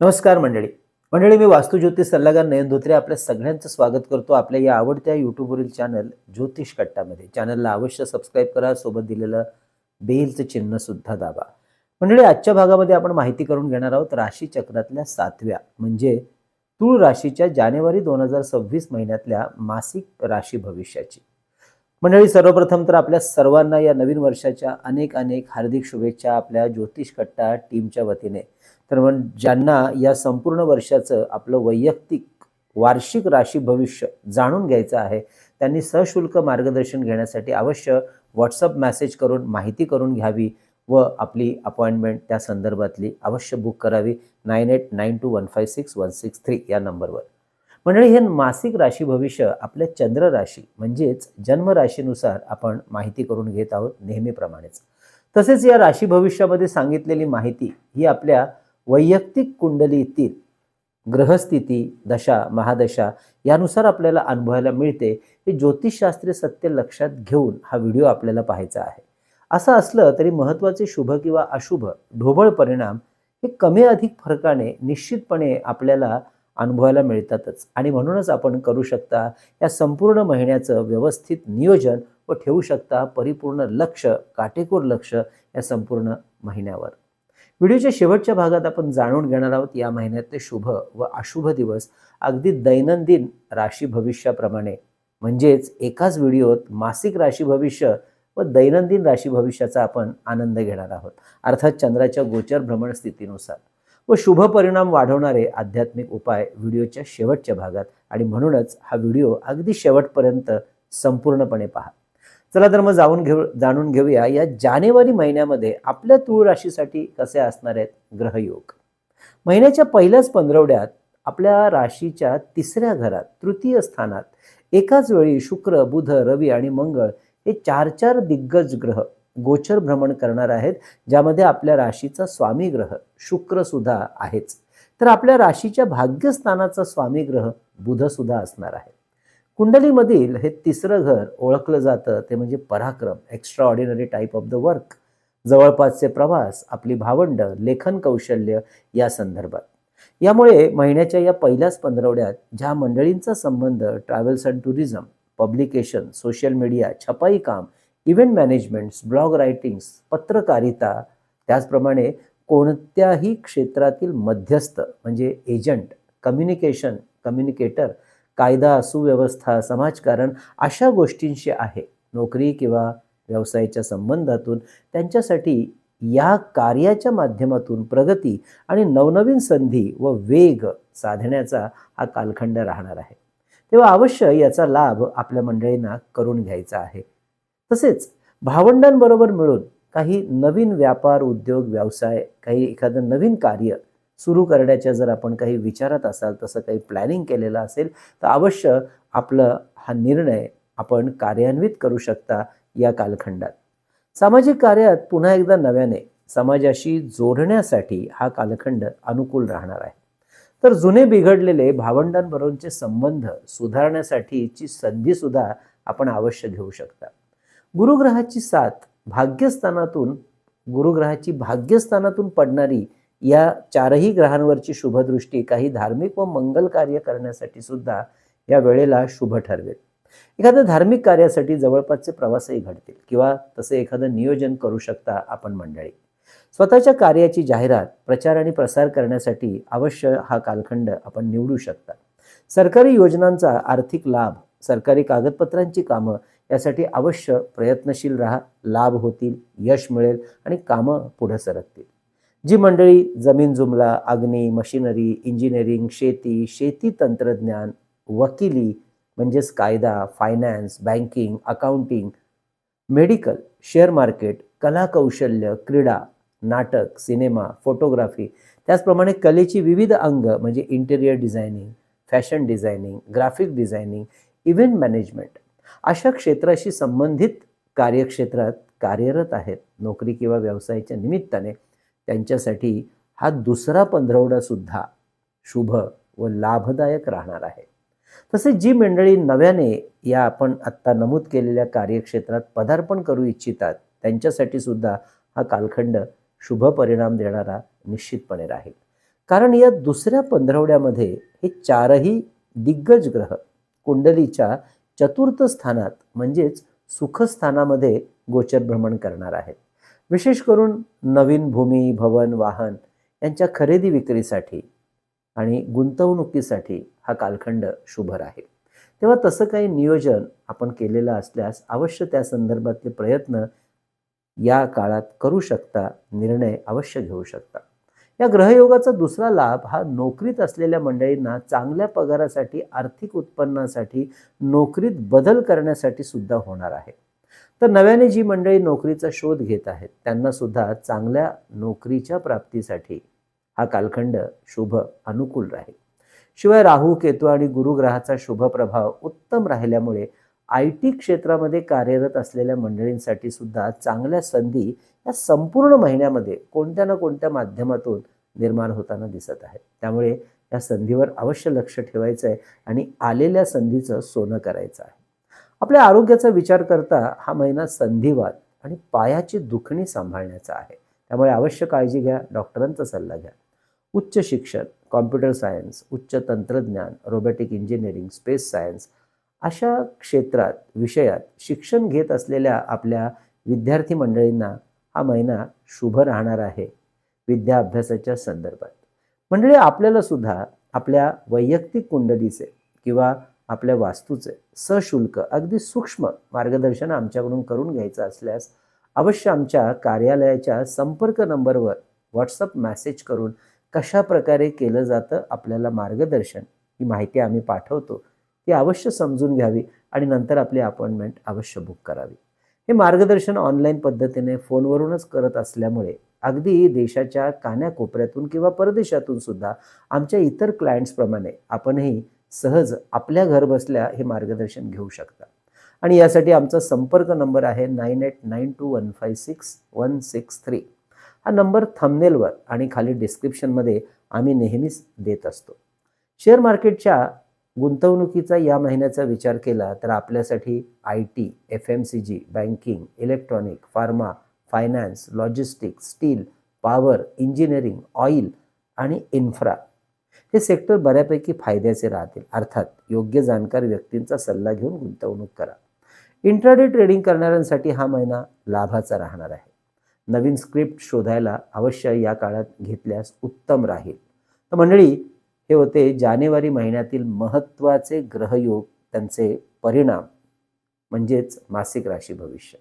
नमस्कार मंडळी. मंडळी मी वास्तुज्योतिष सल्लागार नयन धोत्रे आपल्या सगळ्यांचं स्वागत करतो आपल्या या आवडत्या यूट्यूबवरील चॅनल ज्योतिष कट्टामध्ये. चॅनलला अवश्य सबस्क्राईब करा सोबत दिलेलं बेलचं चिन्ह सुद्धा दाबा. मंडळी आजच्या भागामध्ये आपण माहिती करून घेणार आहोत राशी चक्रातल्या सातव्या म्हणजे तूळ राशीच्या जानेवारी दोन हजार सव्वीस महिन्यातल्या मासिक राशी भविष्याची. मंडळी सर्वप्रथम तर आपल्या सर्वांना या नवीन वर्षाच्या अनेक अनेक हार्दिक शुभेच्छा आपल्या ज्योतिष कट्टा टीमच्या वतीने. तर मग ज्यांना या संपूर्ण वर्षाचं आपलं वैयक्तिक वार्षिक राशी भविष्य जाणून घ्यायचं आहे त्यांनी सशुल्क मार्गदर्शन घेण्यासाठी अवश्य व्हॉट्सअप मेसेज करून माहिती करून घ्यावी व आपली अपॉइंटमेंट त्या संदर्भातली अवश्य बुक करावी. Nine eight nine two one five six one six three या नंबरवर. मंडळी हे मासिक राशी भविष्य आपल्या चंद्र राशी म्हणजेच जन्म राशीनुसार आपण माहिती करून घेत आहोत नेहमीप्रमाणेच. तसेच या राशी भविष्यामध्ये सांगितलेली माहिती ही आपल्या वैयक्तिक कुंडलीतील ग्रहस्थिती दशा महादशा यानुसार आपल्याला अनुभवायला मिळते. हे ज्योतिषशास्त्रीय सत्य लक्षात घेऊन हा व्हिडिओ आपल्याला पाहायचा आहे. असं असलं तरी महत्त्वाचे शुभ किंवा अशुभ ढोबळ परिणाम हे कमी अधिक फरकाने निश्चितपणे आपल्याला अनुभवायला मिळतातच. आणि म्हणूनच आपण करू शकता या संपूर्ण महिन्याचं व्यवस्थित नियोजन व ठेवू शकता परिपूर्ण लक्ष काटेकोर लक्ष या संपूर्ण महिन्यावर. व्हिडिओच्या शेवटच्या भागात आपण जाणून घेणार आहोत या महिन्यातले शुभ व अशुभ दिवस. अगदी दैनंदिन राशी भविष्याप्रमाणे. म्हणजेच एकाच व्हिडिओत मासिक राशी भविष्य व दैनंदिन राशी भविष्याचा आपण आनंद घेणार आहोत. अर्थात चंद्राच्या गोचर भ्रमण स्थितीनुसार. व शुभ परिणाम वाढवणारे आध्यात्मिक उपाय व्हिडिओच्या शेवटच्या भागात. आणि म्हणूनच हा व्हिडिओ अगदी शेवटपर्यंत संपूर्णपणे पहा. चला तर मग जाऊन घेऊ जाणून घेऊया या जानेवारी महिन्यामध्ये आपल्या तूळ राशीसाठी कसे असणार आहेत ग्रहयोग. महिन्याच्या पहिल्याच पंधरवड्यात आपल्या राशीच्या तिसऱ्या घरात तृतीय स्थानात एकाच वेळी शुक्र बुध रवी आणि मंगळ हे चार चार दिग्गज ग्रह गोचर भ्रमण करणार आहेत ज्यामध्ये आपल्या राशीचा स्वामी ग्रह शुक्र सुद्धा आहेच. तर आपल्या राशीच्या भाग्यस्थानाचा स्वामी ग्रह बुध सुद्धा असणार आहे. कुंडलीमधील हे तिसरं घर ओळखलं जातं ते म्हणजे पराक्रम extraordinary type of the work जवळपासचे प्रवास आपली भावंड लेखन कौशल्य या संदर्भात. यामुळे महिन्याच्या या पहिल्याच पंधरवड्यात ज्या मंडळींचा संबंध travels and tourism publication social media छपाई काम इव्हेंट मॅनेजमेंट्स ब्लॉग रायटिंग्स पत्रकारिता त्याचप्रमाणे कोणत्याही क्षेत्रातील मध्यस्थ म्हणजे एजंट कम्युनिकेशन कम्युनिकेटर कायदा सुव्यवस्था समाजकारण अशा गोष्टींशी आहे. नोकरी किंवा व्यवसायाच्या संबंधातून त्यांच्यासाठी या कार्याच्या माध्यमातून प्रगती आणि नवनवीन संधी व वेग साधण्याचा हा कालखंड राहणार आहे. तेव्हा अवश्य याचा लाभ आपल्या मंडळींना करून घ्यायचा आहे. तसेच भावंडांबरोबर मिळून काही नवीन व्यापार उद्योग व्यवसाय काही एखादं नवीन कार्य सुरू करण्याच्या जर आपण काही विचारात असाल तसं काही प्लॅनिंग केलेलं असेल तर अवश्य आपलं हा निर्णय आपण कार्यान्वित करू शकता या कालखंडात. सामाजिक कार्यात पुन्हा एकदा नव्याने समाजाशी जोडण्यासाठी हा कालखंड अनुकूल राहणार आहे. तर जुने बिघडलेले भावंडांबरोबरचे संबंध सुधारण्यासाठीची संधीसुद्धा आपण अवश्य घेऊ शकता. गुरुग्रहाची साथ भाग्यस्थानातून गुरुग्रहाची भाग्यस्थानातून पडणारी या चारही ग्रहांवरची शुभदृष्टी काही धार्मिक व मंगल कार्य करण्यासाठी सुद्धा या वेळेला शुभ ठरवेल. एखाद्या धार्मिक कार्यासाठी जवळपासचे प्रवासही घडतील किंवा तसे एखादं नियोजन करू शकता आपण मंडळी. स्वतःच्या कार्याची जाहिरात प्रचार आणि प्रसार करण्यासाठी अवश्य हा कालखंड आपण निवडू शकता. सरकारी योजनांचा आर्थिक लाभ सरकारी कागदपत्रांची कामं यासाठी अवश्य प्रयत्नशील राहा लाभ होतील यश मिळेल आणि कामं पुढे सरकतील. जी मंडळी जमीन जुमला अग्नी मशिनरी इंजिनिअरिंग शेती शेती तंत्रज्ञान वकिली म्हणजेच कायदा finance banking accounting medical share market कला कौशल्य क्रीडा नाटक सिनेमा फोटोग्राफी त्याचप्रमाणे कलेची विविध अंग म्हणजे interior designing fashion designing graphic designing event management अशा क्षेत्राशी संबंधित कार्यक्षेत्रात कार्यरत आहेत. नोकरी किंवा व्यवसायाच्या निमित्ताने त्यांच्यासाठी हा दुसरा पंधरवडा सुद्धा शुभ व लाभदायक राहणार आहे. तसेच जी मंडळी नव्याने या आपण आत्ता नमूद केलेल्या कार्यक्षेत्रात पदार्पण करू इच्छितात त्यांच्यासाठी सुद्धा हा कालखंड शुभ परिणाम देणारा निश्चितपणे राहील. कारण या दुसऱ्या पंधरवड्यामध्ये हे चारही दिग्गज ग्रह कुंडलीच्या चतुर्थ स्थानात म्हणजेच सुखस्थानामध्ये गोचर भ्रमण करणार आहेत. विशेष करून नवीन भूमी भवन वाहन यांच्या खरेदी विक्रीसाठी आणि गुंतवणुकीसाठी हा कालखंड शुभ राहील तेव्हा तसं काही नियोजन आपण केलेलं असल्यास अवश्य त्या संदर्भातले प्रयत्न या काळात करू शकता निर्णय अवश्य घेऊ शकता. या ग्रहयोगाचा दुसरा लाभ हा नोकरीत असलेल्या मंडळींना चांगल्या पगारासाठी आर्थिक उत्पन्नासाठी नोकरीत बदल करण्यासाठी सुद्धा होणार आहे. तर नव्याने जी मंडळी नोकरीचा शोध घेत आहेत त्यांना सुद्धा चांगल्या नोकरीच्या प्राप्तीसाठी हा कालखंड शुभ अनुकूल राहील. शिवाय राहू केतू आणि गुरुग्रहाचा शुभ प्रभाव उत्तम राहिल्यामुळे आय टी क्षेत्रामध्ये कार्यरत असलेल्या मंडळींसाठी सुद्धा चांगल्या संधी या संपूर्ण महिन्यामध्ये कोणत्या ना कोणत्या माध्यमातून निर्माण होताना दिसत आहेत. त्यामुळे या संधीवर अवश्य लक्ष ठेवायचं आहे आणि आलेल्या संधीचं सोनं करायचं आहे. आपल्या आरोग्याचा विचार करता हा महिना संधिवाद आणि पायाची दुखणी सांभाळण्याचा आहे. त्यामुळे अवश्य काळजी घ्या डॉक्टरांचा सल्ला घ्या. उच्च शिक्षण कॉम्प्युटर सायन्स उच्च तंत्रज्ञान रोबोटिक इंजिनिअरिंग स्पेस सायन्स अशा क्षेत्रात विषयात शिक्षण घेत असलेल्या आपल्या विद्यार्थी मंडळींना हा महिना शुभ राहणार आहे विद्या अभ्यासाच्या संदर्भात. मंडळी आपल्याला सुद्धा आपल्या वैयक्तिक कुंडलीचे किंवा आपल्या वास्तूचे सशुल्क अगदी सूक्ष्म मार्गदर्शन आमच्याकडून करून घ्यायचं असल्यास अवश्य आमच्या कार्यालयाच्या संपर्क नंबरवर व्हॉट्सअप मेसेज करून कशा प्रकारे केलं जातं आपल्याला मार्गदर्शन ही माहिती आम्ही पाठवतो. ती अवश्य समजून घ्यावी आणि नंतर आपली अपॉइंटमेंट अवश्य बुक करावी. हे मार्गदर्शन ऑनलाईन पद्धतीने फोनवरूनच करत असल्यामुळे अगदी देशाच्या कान्याकोपऱ्यातून किंवा परदेशातून सुद्धा आमच्या इतर क्लायंट्सप्रमाणे आपणही सहज आपल्या घर बसल्या हे मार्गदर्शन घेऊ शकता. आणि यासाठी आमचा संपर्क नंबर आहे nine eight nine two one five six one six three. हा नंबर थंबनेलवर आणि खाली डिस्क्रिप्शनमध्ये आम्ही नेहमीच देत असतो. शेअर मार्केटच्या गुंतवणुकीचा या महिन्याचा विचार केला तर आपल्यासाठी I T F M C G banking electronic pharma finance logistics steel power engineering oil आणि इन्फ्रा हे सेक्टर बऱ्यापैकी फायद्याचे राहतील. अर्थात योग्य जाणकार व्यक्तींचा सल्ला घेऊन गुंतवणूक करा. इंट्राडे ट्रेडिंग करणाऱ्यांसाठी हा महिना लाभाचा राहणार आहे. नवीन स्क्रिप्ट शोधायला अवश्य या काळात घेतल्यास उत्तम राहील. तर मंडळी हे होते जानेवारी महिन्यातील महत्त्वाचे ग्रहयोग त्यांचे परिणाम म्हणजेच मासिक राशी भविष्य.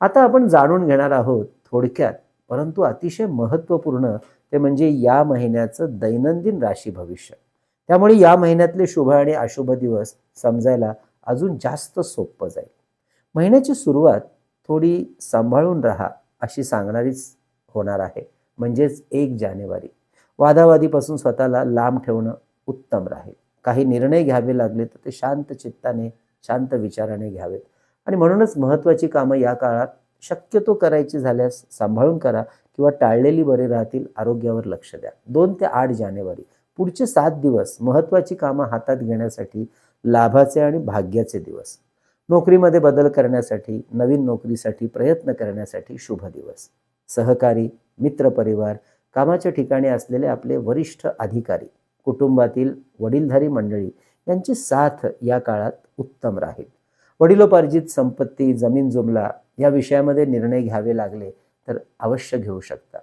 आता आपण जाणून घेणार आहोत थोडक्यात परंतु अतिशय महत्त्वपूर्ण ते म्हणजे या महिन्याचं दैनंदिन राशी भविष्य. त्यामुळे या महिन्यातले शुभ आणि अशुभ दिवस समजायला अजून जास्त सोपं जाईल. महिन्याची सुरुवात थोडी सांभाळून राहा अशी सांगणारीच होणार आहे म्हणजेच एक जानेवारी. वादावादीपासून स्वतःला लांब ठेवणं उत्तम राहील. काही निर्णय घ्यावे लागले तर ते शांत चित्ताने शांत विचाराने घ्यावेत. आणि म्हणूनच महत्त्वाची कामं या काळात शक्यतो करायची झाल्यास सांभाळून करा किंवा टाळलेली बरे राहतील आरोग्यावर लक्ष द्या. दोन ते आठ जानेवारी पुढचे सात दिवस महत्त्वाची कामं हातात घेण्यासाठी लाभाचे आणि भाग्याचे दिवस. नोकरीमध्ये बदल करण्यासाठी नवीन नोकरीसाठी प्रयत्न करण्यासाठी शुभ दिवस. सहकारी मित्रपरिवार कामाच्या ठिकाणी असलेले आपले वरिष्ठ अधिकारी कुटुंबातील वडीलधारी मंडळी यांची साथ या काळात उत्तम राहील. वडिलोपार्जित संपत्ती जमीन जुमला या विषयामध्ये निर्णय घ्यावे लागले तर अवश्य घेऊ शकता.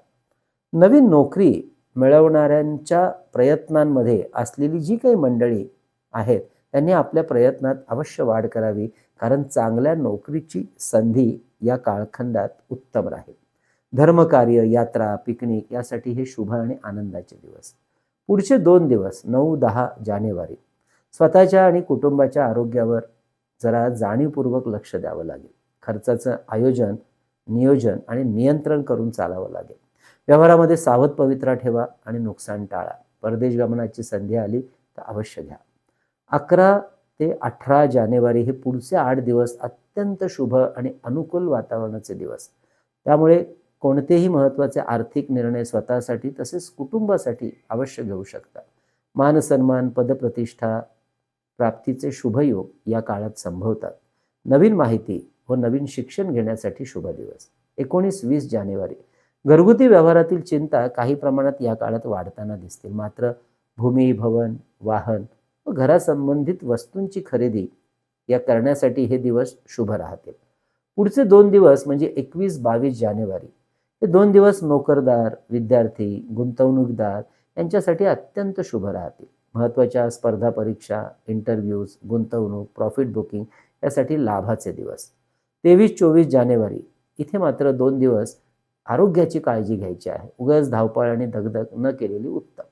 नवीन नोकरी मिळवणाऱ्यांच्या प्रयत्नांमध्ये असलेली जी काही मंडळी आहेत त्यांनी आपल्या प्रयत्नात अवश्य वाढ करावी कारण चांगल्या नोकरीची संधी या काळखंडात उत्तम राहील. धर्मकार्य यात्रा पिकनिक यासाठी हे शुभ आणि आनंदाचे दिवस. पुढचे दोन दिवस नऊ दहा जानेवारी. स्वतःच्या आणि कुटुंबाच्या आरोग्यावर जरा जाणीवपूर्वक लक्ष द्यावं लागेल. खर्चाचं आयोजन नियोजन आणि नियंत्रण करून चालावं लागेल. व्यवहारामध्ये सावध पवित्रा ठेवा आणि नुकसान टाळा. परदेश गमनाची संधी आली तर अवश्य घ्या. अकरा ते अठरा जानेवारी हे पुढचे आठ दिवस अत्यंत शुभ आणि अनुकूल वातावरणाचे दिवस. त्यामुळे कोणतेही महत्त्वाचे आर्थिक निर्णय स्वतःसाठी तसेच कुटुंबासाठी अवश्य घेऊ शकता. मान सन्मान पदप्रतिष्ठा प्राप्तीचे शुभयोग या काळात संभवतात. नवीन माहिती व नवीन शिक्षण घेण्यासाठी शुभ दिवस. एकोणीस वीस जानेवारी. घरगुती व्यवहारातील चिंता काही प्रमाणात या काळात वाढताना दिसतील. मात्र भूमी भवन वाहन व घरासंबंधित वस्तूंची खरेदी या करण्यासाठी हे दिवस शुभ राहतील. पुढचे दोन दिवस म्हणजे एकवीस बावीस जानेवारी. हे दोन दिवस नोकरदार विद्यार्थी गुंतवणूकदार यांच्यासाठी अत्यंत शुभ राहतील. महत्त्वाच्या स्पर्धा परीक्षा इंटरव्ह्यूज गुंतवणूक प्रॉफिट बुकिंग यासाठी लाभाचे दिवस. तेवीस चोवीस जानेवारी इथे मात्र दोन दिवस आरोग्याची काळजी घ्यायची आहे. उगाच धावपळ आणि दगदग न केलेली उत्तम.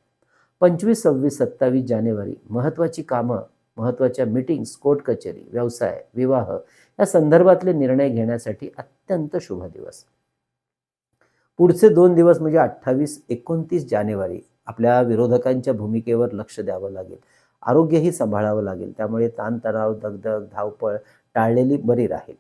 पंचवीस सव्वीस सत्तावीस जानेवारी महत्त्वाची कामं महत्त्वाच्या मिटिंग्स कोर्ट कचेरी व्यवसाय विवाह या संदर्भातले निर्णय घेण्यासाठी अत्यंत शुभ दिवस. पुढचे दोन दिवस म्हणजे अठ्ठावीस एकोणतीस जानेवारी आपल्या विरोधकांच्या भूमिकेवर लक्ष द्यावं लागेल. आरोग्यही सांभाळावं लागेल. त्यामुळे ताणतणाव दगदग धावपळ टाळलेली बरी राहील.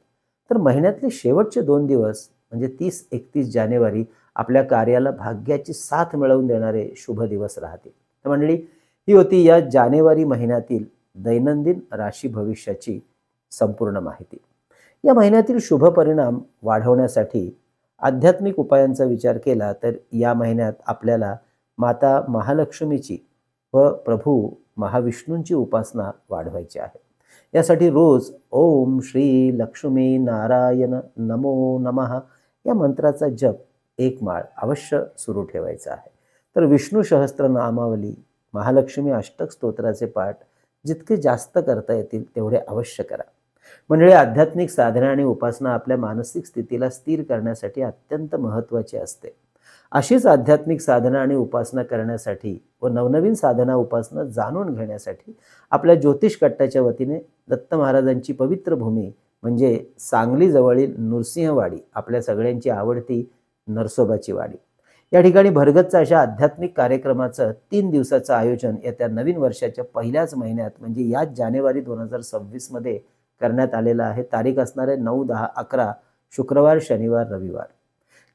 तर महिन्यातले शेवटचे दोन दिवस म्हणजे तीस एकतीस जानेवारी आपल्या कार्याला भाग्याची साथ मिळवून देणारे शुभ दिवस राहतील. तर मंडळी ही होती या जानेवारी महिन्यातील दैनंदिन राशी भविष्याची संपूर्ण माहिती. या महिन्यातील शुभ परिणाम वाढवण्यासाठी आध्यात्मिक उपायांचा विचार केला तर या महिन्यात आपल्याला माता महालक्ष्मीची व प्रभू महाविष्णूंची उपासना वाढवायची आहे. यासाठी रोज ओम श्री लक्ष्मी नारायण नमो नमः या मंत्राचा जप एक माळ अवश्य सुरू ठेवायचा आहे. तर विष्णू सहस्त्र नामावली महालक्ष्मी अष्टक स्तोत्राचे पाठ जितके जास्त करता येतील तेवढे अवश्य करा. म्हणजे आध्यात्मिक साधना आणि उपासना आपल्या मानसिक स्थितीला स्थिर करण्यासाठी अत्यंत महत्त्वाची असते. अशीच आध्यात्मिक साधना आणि उपासना करण्यासाठी व नवनवीन साधना उपासना जाणून घेण्यासाठी आपल्या ज्योतिष कट्ट्याच्या वतीने दत्त महाराजांची पवित्र भूमी म्हणजे सांगली जवळील नृसिंहवाडी आपल्या सगळ्यांची आवडती नरसोबाची वाडी. या ठिकाणी भरगतचा अशा आध्यात्मिक कार्यक्रमाचं तीन दिवसाचं आयोजन येत्या नवीन वर्षाच्या पहिल्याच महिन्यात म्हणजे याच जानेवारी दोन हजार सव्वीसमध्ये करण्यात आलेला आहे. तारीख असणारे नऊ दहा अकरा शुक्रवार शनिवार रविवार.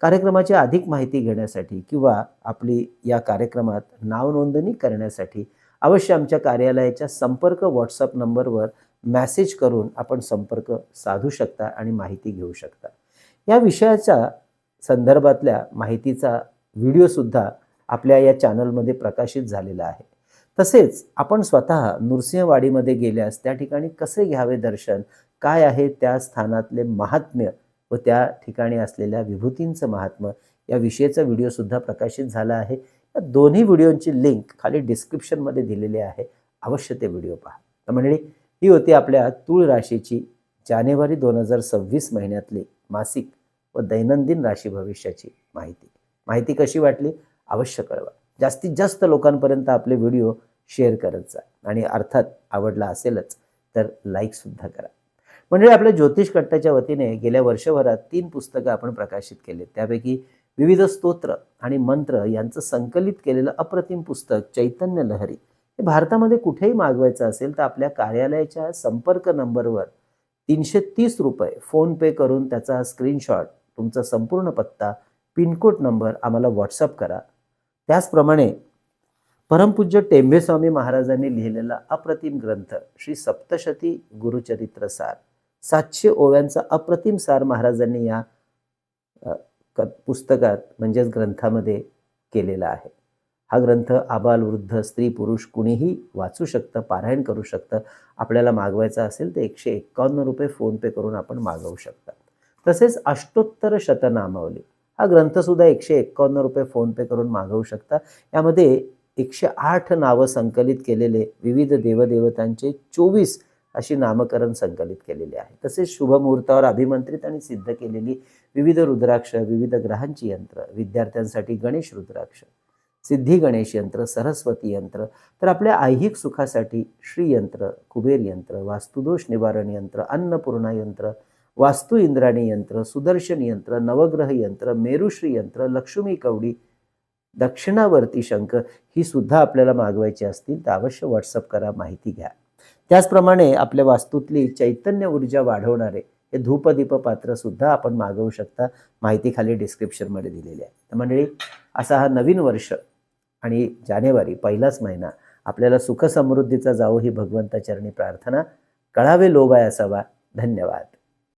कार्यक्रमाची अधिक माहिती घेण्यासाठी किंवा आपली या कार्यक्रमात नावनोंदणी करण्यासाठी अवश्य आमच्या कार्यालयाच्या संपर्क व्हॉट्सअप नंबरवर मॅसेज करून आपण संपर्क साधू शकता आणि माहिती घेऊ शकता. या विषयाच्या संदर्भातल्या माहितीचा व्हिडिओसुद्धा आपल्या या चॅनलमध्ये प्रकाशित झालेला आहे. तसेच आपण स्वतः नृसिंहवाडीमध्ये गेल्यास त्या ठिकाणी कसे घ्यावे दर्शन? काय आहे त्या स्थानातले महात्म्य व त्या ठिकाणी असलेल्या विभूतींचं महात्म्य? या विषयीचा व्हिडिओसुद्धा प्रकाशित झाला आहे. या दोन्ही व्हिडिओंची लिंक खाली डिस्क्रिप्शनमध्ये दिलेली आहे. अवश्य ते व्हिडिओ पहा. तर मंडळी ही होती आपल्या तूळ राशीची जानेवारी दोन हजार सव्वीस महिन्यातली मासिक व दैनंदिन राशी भविष्याची माहिती. माहिती कशी वाटली? अवश्य कळवा. जास्तीत जास्त लोकांपर्यंत आपले व्हिडिओ शेअर करत जा. आणि अर्थात आवडला असेलच तर लाईकसुद्धा करा. म्हणजे आपल्या ज्योतिष कट्ट्याच्या वतीने गेल्या वर्षभरात तीन पुस्तकं आपण प्रकाशित केले त्यापैकी विविध स्तोत्र आणि मंत्र यांचं संकलित केलेलं अप्रतिम पुस्तक चैतन्य लहरी. हे भारतामध्ये कुठेही मागवायचं असेल तर आपल्या कार्यालयाच्या संपर्क नंबरवर तीनशे तीस रुपये फोनपे करून त्याचा स्क्रीनशॉट तुमचा संपूर्ण पत्ता पिनकोड नंबर आम्हाला व्हॉट्सअप करा. त्याचप्रमाणे परमपूज्य टेंभेस्वामी महाराजांनी लिहिलेला अप्रतिम ग्रंथ श्री सप्तशती गुरुचरित्र सार. सातशे ओव्यांचा अप्रतिम सार महाराजांनी या पुस्तकात म्हणजेच ग्रंथामध्ये केलेला आहे. हा ग्रंथ आबाल वृद्ध स्त्री पुरुष कुणीही वाचू शकतं पारायण करू शकतं. आपल्याला मागवायचा असेल तर एकशे एक्कावन्न रुपये फोनपे करून आपण मागवू शकता. तसेच अष्टोत्तर शतनामावली. हा ग्रंथसुद्धा एकशे एक्कावन्न रुपये फोनपे करून मागवू शकता. यामध्ये एकशे आठ नावं संकलित केलेले विविध देवदेवतांचे चोवीस अशी नामकरण संकलित केलेली आहे. तसेच शुभमुहूर्तावर अभिमंत्रित आणि सिद्ध केलेली विविध रुद्राक्ष विविध ग्रहांची यंत्र विद्यार्थ्यांसाठी गणेश रुद्राक्ष सिद्धी गणेश यंत्र सरस्वती यंत्र तर आपल्या ऐहिक सुखासाठी श्रीयंत्र कुबेर यंत्र वास्तुदोष निवारण यंत्र अन्नपूर्णा यंत्र वास्तु इंद्राणी यंत्र सुदर्शन यंत्र नवग्रह यंत्र मेरुश्री यंत्र लक्ष्मी कवडी दक्षिणावर्ती शंख ही सुद्धा आपल्याला मागवायची असतील तर अवश्य व्हॉट्सअप करा माहिती घ्या. त्याचप्रमाणे आपल्या वास्तूतली चैतन्य ऊर्जा वाढवणारे हे धूपदीप पात्र सुद्धा आपण मागवू शकता माहिती खाली डिस्क्रिप्शनमध्ये दिलेली आहे. तर मंडळी असा हा नवीन वर्ष आणि जानेवारी पहिलाच महिना आपल्याला सुखसमृद्धीचा जावो ही भगवंताचरणी प्रार्थना. कळावे लोभाय असावा. धन्यवाद.